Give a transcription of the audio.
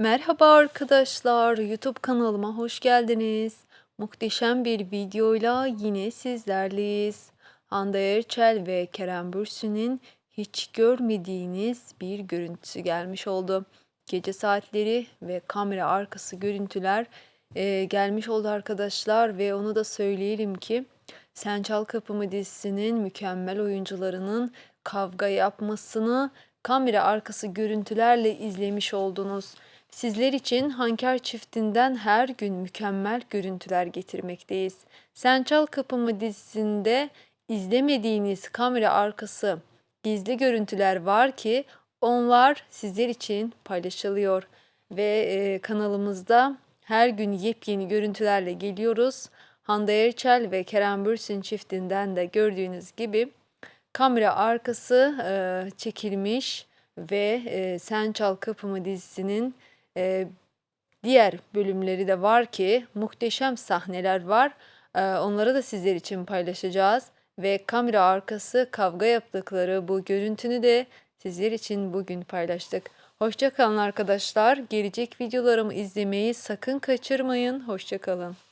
Merhaba arkadaşlar, YouTube kanalıma hoş geldiniz. Muhteşem bir videoyla yine sizlerleyiz. Hande Erçel ve Kerem Bürsin'in hiç görmediğiniz bir görüntüsü gelmiş oldu. Gece saatleri ve kamera arkası görüntüler e, gelmiş oldu arkadaşlar ve onu da söyleyelim ki Sen Çal Kapımı dizisinin mükemmel oyuncularının kavga yapmasını kamera arkası görüntülerle izlemiş oldunuz. Sizler için Hanker çiftinden her gün mükemmel görüntüler getirmekteyiz. Sen Çal Kapımı dizisinde izlemediğiniz kamera arkası gizli görüntüler var ki onlar sizler için paylaşılıyor ve e, kanalımızda her gün yepyeni görüntülerle geliyoruz. Hande Erçel ve Kerem Bürsin çiftinden de gördüğünüz gibi kamera arkası e, çekilmiş ve e, Sen Çal Kapımı dizisinin e, diğer bölümleri de var ki muhteşem sahneler var. E, onları da sizler için paylaşacağız ve kamera arkası kavga yaptıkları bu görüntünü de sizler için bugün paylaştık. Hoşçakalın arkadaşlar. Gelecek videolarımı izlemeyi sakın kaçırmayın. Hoşçakalın.